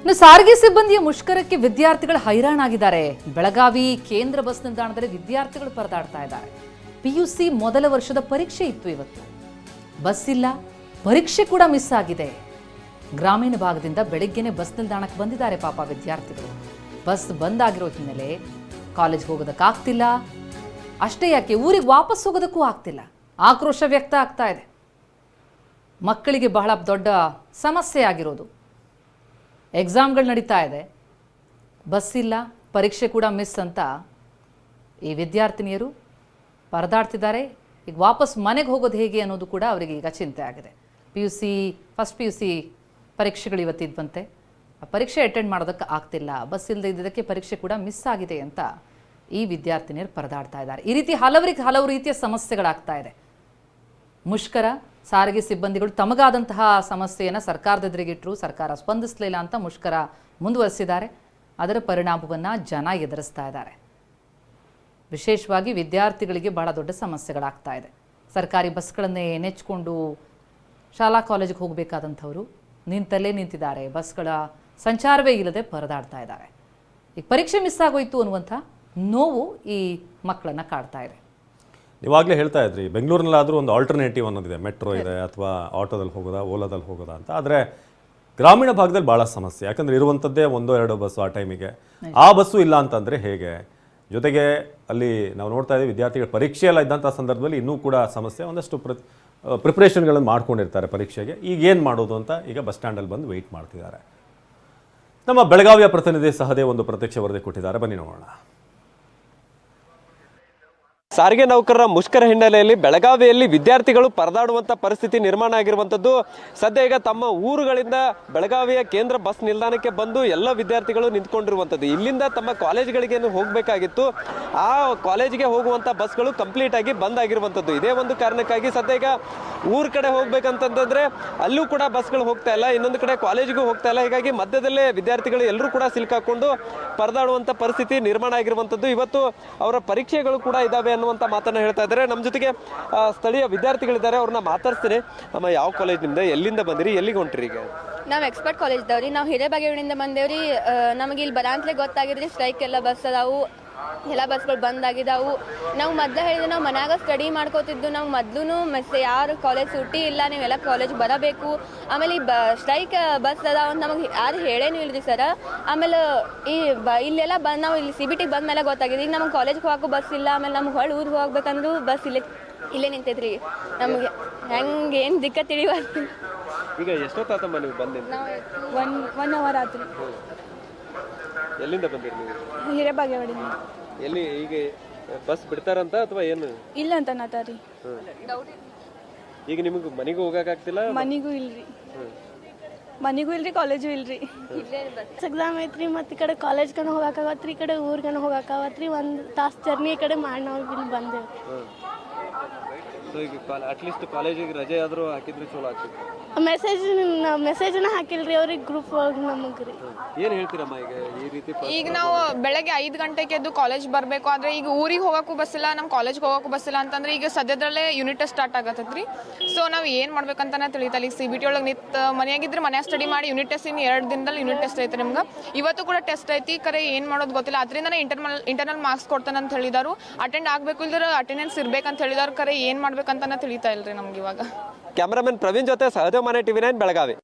ಇನ್ನು ಸಾರಿಗೆ ಸಿಬ್ಬಂದಿಯ ಮುಷ್ಕರಕ್ಕೆ ವಿದ್ಯಾರ್ಥಿಗಳು ಹೈರಾಣಾಗಿದ್ದಾರೆ. ಬೆಳಗಾವಿ ಕೇಂದ್ರ ಬಸ್ ನಿಲ್ದಾಣದಲ್ಲಿ ವಿದ್ಯಾರ್ಥಿಗಳು ಪರದಾಡ್ತಾ ಇದ್ದಾರೆ. ಪಿಯುಸಿ ಮೊದಲ ವರ್ಷದ ಪರೀಕ್ಷೆ ಇತ್ತು ಇವತ್ತು. ಬಸ್ ಇಲ್ಲ, ಪರೀಕ್ಷೆ ಕೂಡ ಮಿಸ್ ಆಗಿದೆ. ಗ್ರಾಮೀಣ ಭಾಗದಿಂದ ಬೆಳಿಗ್ಗೆನೆ ಬಸ್ ನಿಲ್ದಾಣಕ್ಕೆ ಬಂದಿದ್ದಾರೆ ಪಾಪ ವಿದ್ಯಾರ್ಥಿಗಳು. ಬಸ್ ಬಂದ್ ಆಗಿರೋ ಹಿನ್ನೆಲೆ ಕಾಲೇಜ್ ಹೋಗೋದಕ್ಕಾಗ್ತಿಲ್ಲ ಅಷ್ಟೇ ಯಾಕೆ, ಊರಿಗೆ ವಾಪಸ್ ಹೋಗೋದಕ್ಕೂ ಆಗ್ತಿಲ್ಲ. ಆಕ್ರೋಶ ವ್ಯಕ್ತ ಆಗ್ತಾ ಇದೆ. ಮಕ್ಕಳಿಗೆ ಬಹಳ ದೊಡ್ಡ ಸಮಸ್ಯೆ ಆಗಿರೋದು. ಎಕ್ಸಾಮ್ಗಳು ನಡೀತಾ ಇದೆ. ಬಸ್ ಇಲ್ಲ, ಪರೀಕ್ಷೆ ಕೂಡ ಮಿಸ್ ಅಂತ ಈ ವಿದ್ಯಾರ್ಥಿನಿಯರು ಪರದಾಡ್ತಿದ್ದಾರೆ. ಈಗ ವಾಪಸ್ ಮನೆಗೆ ಹೋಗೋದು ಹೇಗೆ ಅನ್ನೋದು ಕೂಡ ಅವರಿಗೆ ಈಗ ಚಿಂತೆ ಆಗಿದೆ. P U C first P U C ಪರೀಕ್ಷೆಗಳು ಇವತ್ತಿದ್ವಂತೆ ಆ ಪರೀಕ್ಷೆ ಅಟೆಂಡ್ ಮಾಡೋದಕ್ಕೆ ಆಗ್ತಿಲ್ಲ. ಬಸ್ ಇಲ್ಲದೆ ಇದ್ದಿದ್ದಕ್ಕೆ ಪರೀಕ್ಷೆ ಕೂಡ ಮಿಸ್ ಆಗಿದೆ ಅಂತ ಈ ವಿದ್ಯಾರ್ಥಿನಿಯರು ಪರದಾಡ್ತಾ ಇದ್ದಾರೆ. ಈ ರೀತಿ ಹಲವರಿಗೆ ಹಲವು ರೀತಿಯ ಸಮಸ್ಯೆಗಳಾಗ್ತಾ ಇದೆ. ಮುಷ್ಕರ ಸಾರಿಗೆ ಸಿಬ್ಬಂದಿಗಳು ತಮಗಾದಂತಹ ಸಮಸ್ಯೆಯನ್ನು ಸರ್ಕಾರದ ಎದುರಿಗಿಟ್ಟರು ಸರ್ಕಾರ ಸ್ಪಂದಿಸಲಿಲ್ಲ ಅಂತ ಮುಷ್ಕರ ಮುಂದುವರಿಸಿದ್ದಾರೆ. ಅದರ ಪರಿಣಾಮವನ್ನು ಜನ ಎದುರಿಸ್ತಾ ಇದ್ದಾರೆ. ವಿಶೇಷವಾಗಿ ವಿದ್ಯಾರ್ಥಿಗಳಿಗೆ ಬಹಳ ದೊಡ್ಡ ಸಮಸ್ಯೆಗಳಾಗ್ತಾ ಇದೆ. ಸರ್ಕಾರಿ ಬಸ್ಗಳನ್ನೇ ನೆಚ್ಕೊಂಡು ಶಾಲಾ ಕಾಲೇಜಿಗೆ ಹೋಗಬೇಕಾದಂಥವರು ನಿಂತಲ್ಲೇ ನಿಂತಿದ್ದಾರೆ. ಬಸ್ಗಳ ಸಂಚಾರವೇ ಇಲ್ಲದೆ ಪರದಾಡ್ತಾ ಇದ್ದಾರೆ. ಈಗ ಪರೀಕ್ಷೆ ಮಿಸ್ ಆಗೋಯ್ತು ಅನ್ನುವಂಥ ನೋವು ಈ ಮಕ್ಕಳನ್ನು ಕಾಡ್ತಾ ಇದೆ. ನೀವಾಗಲೇ ಹೇಳ್ತಾ ಇದ್ರಿ ಬೆಂಗಳೂರಿನಲ್ಲಾದರೂ ಒಂದು ಆಲ್ಟರ್ನೇಟಿವ್ ಅನ್ನೋದಿದೆ. ಮೆಟ್ರೋ ಇದೆ ಅಥವಾ ಆಟೋದಲ್ಲಿ ಹೋಗೋದಾ ಓಲಾದಲ್ಲಿ ಹೋಗೋದಾ ಅಂತ. ಆದರೆ ಗ್ರಾಮೀಣ ಭಾಗದಲ್ಲಿ ಭಾಳ ಸಮಸ್ಯೆ. ಯಾಕಂದ್ರೆ ಇರುವಂಥದ್ದೇ ಒಂದೋ ಎರಡು ಬಸ್ಸು ಆ ಟೈಮಿಗೆ ಆ ಬಸ್ಸು ಇಲ್ಲ ಅಂತಂದರೆ ಹೇಗೆ? ಜೊತೆಗೆ ಅಲ್ಲಿ ನಾವು ನೋಡ್ತಾ ಇದ್ದೀವಿ ವಿದ್ಯಾರ್ಥಿಗಳು ಪರೀಕ್ಷೆ ಎಲ್ಲ ಇದ್ದಂಥ ಸಂದರ್ಭದಲ್ಲಿ ಇನ್ನೂ ಕೂಡ ಸಮಸ್ಯೆ. ಒಂದಷ್ಟು ಪ್ರ ಪ್ರಿಪ್ರೇಷನ್ಗಳನ್ನು ಮಾಡ್ಕೊಂಡಿರ್ತಾರೆ ಪರೀಕ್ಷೆಗೆ. ಈಗ ಏನು ಮಾಡೋದು ಅಂತ ಈಗ ಬಸ್ ಸ್ಟ್ಯಾಂಡಲ್ಲಿ ಬಂದು ವೆಯ್ಟ್ ಮಾಡ್ತಿದ್ದಾರೆ. ನಮ್ಮ ಬೆಳಗಾವಿಯ ಪ್ರತಿನಿಧಿ ಸಹದೇ ಒಂದು ಪ್ರತ್ಯಕ್ಷ ವರದಿ ಕೊಟ್ಟಿದ್ದಾರೆ. ಬನ್ನಿ ನೋಡೋಣ. ಸಾರಿಗೆ ನೌಕರರ ಮುಷ್ಕರ ಹಿನ್ನೆಲೆಯಲ್ಲಿ ಬೆಳಗಾವಿಯಲ್ಲಿ ವಿದ್ಯಾರ್ಥಿಗಳು ಪರದಾಡುವಂಥ ಪರಿಸ್ಥಿತಿ ನಿರ್ಮಾಣ ಆಗಿರುವಂಥದ್ದು. ಸದ್ಯ ಈಗ ತಮ್ಮ ಊರುಗಳಿಂದ ಬೆಳಗಾವಿಯ ಕೇಂದ್ರ ಬಸ್ ನಿಲ್ದಾಣಕ್ಕೆ ಬಂದು ಎಲ್ಲ ವಿದ್ಯಾರ್ಥಿಗಳು ನಿಂತ್ಕೊಂಡಿರುವಂಥದ್ದು. ಇಲ್ಲಿಂದ ತಮ್ಮ ಕಾಲೇಜ್ಗಳಿಗೆ ಹೋಗಬೇಕಾಗಿತ್ತು. ಆ ಕಾಲೇಜಿಗೆ ಹೋಗುವಂಥ ಬಸ್ಗಳು ಕಂಪ್ಲೀಟ್ ಆಗಿ ಬಂದ್ ಆಗಿರುವಂಥದ್ದು. ಇದೇ ಒಂದು ಕಾರಣಕ್ಕಾಗಿ ಸದ್ಯ ಈಗ ಊರ ಕಡೆ ಹೋಗ್ಬೇಕಂತಂದ್ರೆ ಅಲ್ಲೂ ಕೂಡ ಬಸ್ಗಳು ಹೋಗ್ತಾ ಇಲ್ಲ. ಇನ್ನೊಂದು ಕಡೆ ಕಾಲೇಜಿಗೂ ಹೋಗ್ತಾ ಇಲ್ಲ. ಹೀಗಾಗಿ ಮಧ್ಯದಲ್ಲೇ ವಿದ್ಯಾರ್ಥಿಗಳು ಎಲ್ಲರೂ ಕೂಡ ಸಿಲುಕಾಕೊಂಡು ಪರದಾಡುವಂಥ ಪರಿಸ್ಥಿತಿ ನಿರ್ಮಾಣ ಆಗಿರುವಂಥದ್ದು. ಇವತ್ತು ಅವರ ಪರೀಕ್ಷೆಗಳು ಕೂಡ ಇದಾವೆ ಅನ್ನುವಂಥ ಮಾತನ್ನ ಹೇಳ್ತಾ ಇದ್ದಾರೆ. ನಮ್ಮ ಜೊತೆಗೆ ಸ್ಥಳೀಯ ವಿದ್ಯಾರ್ಥಿಗಳಿದ್ದಾರೆ. ಅವ್ರನ್ನ ಮಾತಾಡ್ತೀನಿ ನಮ್ಮ ಯಾವ ಕಾಲೇಜ್ ಎಲ್ಲಿಂದ ಬಂದಿರಿ? ಎಲ್ಲಿಗೆ ಹೊಂಟ್ರಿ ಈಗ? ನಾವು ಎಕ್ಸ್ಪರ್ಟ್ ಕಾಲೇಜ್ದವ್ರಿ ನಾವು ಹಿರೇಬಾಗೇವಾಡಿಯಿಂದ ಬಂದೇವ್ರಿ. ನಮಗೆ ಇಲ್ಲಿ ಬರಾಂತಲೇ ಗೊತ್ತಾಗಿದ್ರಿ ಸ್ಟ್ರೈಕ್ ಎಲ್ಲ ಬಸ್ ಅದಾವು ಎಲ್ಲ ಬಸ್ಗಳು ಬಂದ್ ಆಗಿದಾವು ನಾವು ಮೊದ್ಲು ಹೇಳಿದ್ರೆ ನಾವು ಮನ್ಯಾಗ ಸ್ಟಡಿ ಮಾಡ್ಕೋತಿದ್ದು ನಾವು ಮೊದ್ಲು ಮೆಸ್ ಯಾರು ಕಾಲೇಜ್ ಸುಟ್ಟಿ ಇಲ್ಲ ನೀವೆಲ್ಲ ಕಾಲೇಜ್ ಬರಬೇಕು. ಆಮೇಲೆ ಈ ಬ ಸ್ಟ್ರೈಕ್ ಬಸ್ ಅದಾವ ಅಂತ ನಮಗೆ ಯಾರು ಹೇಳೇನು ಇಲ್ರಿ ಸರ್ ಆಮೇಲೆ ಈ ಬ ಇಲ್ಲೆಲ್ಲ ಬಂದು ನಾವು ಇಲ್ಲಿ ಸಿ ಬಿ ಟಿಗೆ ಬಂದ ಮೇಲೆ ಗೊತ್ತಾಗಿದೆ. ಈಗ ನಮಗೆ ಕಾಲೇಜ್ಗೆ ಹೋಗೋ ಬಸ್ ಇಲ್ಲ ಆಮೇಲೆ ನಮ್ಗೆ ಹೊಳ್ಳಿ ಊರಿಗೆ ಹೋಗ್ಬೇಕಂದ್ರೂ ಬಸ್ ಇಲ್ಲೇ ಇಲ್ಲೇ ನಿಂತೈತ್ರಿ. ನಮಗೆ ಹೆಂಗೆ ಏನು ದಿಕ್ಕ ತಿಳಿವ ಈಗ ಎಷ್ಟೊತ್ತಾತಮ್ಮ ನೀವು ಬಂದಿದ್ದು? ನಾವು ಒನ್ ಒನ್ ಅವರ್ ಆತ್ರಿ. ಎಲ್ಲಿಂದ ಬಂದಿರಿ ನೀವು? ಹಿರೇಬಾಗೇವಾಡಿಂದ ಎಲ್ಲಿ ಈಗ ಬಸ್ ಬಿಡ್ತಾರಂತ ಅಥವಾ ಏನು? ಇಲ್ಲ ಅಂತ ನಾತಾರಿ ಈಗ ನಿಮಗೆ ಮನೆಗೆ ಹೋಗಕ್ಕಾಗ್ತಿಲ್ಲ ಮನಿಗೂ ಇಲ್ರಿ. ಮನಿಗೂ ಇಲ್ರಿ ಕಾಲೇಜು ಇಲ್ರಿ. ಎಕ್ಸಾಮ್ ಐತ್ರಿ ಮತ್ತೆ ಈ ಕಡೆ ಕಾಲೇಜ್ ಕಡೆ ಹೋಗಕ್ಕಾಗತ್ರಿ ಈ ಕಡೆ ಊರ್ ಕಡೆ ಹೋಗಕ್ಕಾಗತ್ರಿ ಒಂದು ತಾಸು ಜರ್ನಿ ಈ ಕಡೆ ಮಾಡಿ ನಾವು ಇಲ್ಲಿ ಬಂದೇವು. ಸೊ ಈಗ ಅಟ್ಲೀಸ್ಟ್ ಕಾಲೇಜಿಗೆ ರಜೆ ಆದರೂ ಹಾಕಿದ್ರೆ ಚಲೋ ಆಗ್ತಿತ್ತು ಮೆಸೇಜ್ ಮೆಸೇಜ್ನ ಹಾಕಿಲ್ರಿ ಅವ್ರಿಗೆ ಗ್ರೂಪ್ ಒಳಗೆ ನಮಗೆ ರೀ ಏನು ಹೇಳ್ತೀರಮ್ಮ ಈಗ ಈ ರೀತಿ ಪ- ಈಗ ನಾವು ಬೆಳಗ್ಗೆ ಐದು ಗಂಟೆಗೆ ಎದ್ದು ಕಾಲೇಜ್ ಬರಬೇಕು ಆದರೆ ಈಗ ಊರಿಗೆ ಹೋಗಕ್ಕೂ ಬಸ್ಸಿಲ್ಲ ಇಲ್ಲ ನಮ್ಮ ಕಾಲೇಜ್ಗೆ ಹೋಗಕ್ಕೂ ಬಸ್ಸಿಲ್ಲ ಇಲ್ಲ ಅಂತಂದ್ರೆ ಈಗ ಸದ್ಯದಲ್ಲೇ ಯೂನಿಟ್ ಟೆಸ್ಟ್ ಸ್ಟಾರ್ಟ್ ಆಗತ್ತೈತ್ರಿ. ಸೊ ನಾವು ಏನು ಮಾಡ್ಬೇಕಂತಾನೆ ತಿಳಿತಲ್ಲ ಈಗ ಸಿ ಬಿ ಟಿ ಒಳಗೆ ನಿಂತ ಮನೆಯಾಗಿದ್ರೆ ಮನೆ ಸ್ಟಡಿ ಮಾಡಿ ಯೂನಿಟ್ ಟೆಸ್ಟ್ ಇನ್ನು ಎರಡು ದಿನದಲ್ಲಿ ಯೂನಿಟ್ ಟೆಸ್ಟ್ ಐತೆ ನಿಮ್ಗೆ. ಇವತ್ತು ಕೂಡ ಟೆಸ್ಟ್ ಐತಿ. ಕರೆ ಏನು ಮಾಡೋದು ಗೊತ್ತಿಲ್ಲ. ಅದರಿಂದನೇ ಇಂಟರ್ನಲ್ ಇಂಟರ್ನಲ್ ಮಾರ್ಕ್ಸ್ ಕೊಡ್ತಾನೆ ಅಂತ ಹೇಳಿದಾರು. ಅಟೆಂಡ್ ಆಗಬೇಕು ಇಲ್ದ್ರೆ ಅಟೆಂಡೆನ್ಸ್ ಇರ್ಬೇಕಂತ ಹೇಳಿದಾರು. ಕರೆ ಏನು ಮಾಡ್ಬೇಕಂತಾನೆ ತಿಳಿತಾ ಇಲ್ರಿ ನಮ್ಗೆ ಇವಾಗ. ಕ್ಯಾಮ್ರಾಮನ್ ಪ್ರವೀಣ್ ಜೊತೆ ಸಹದೇವ್ ಮನೆ ಟಿವಿ ನೈನ್ ಬೆಳಗಾವಿ.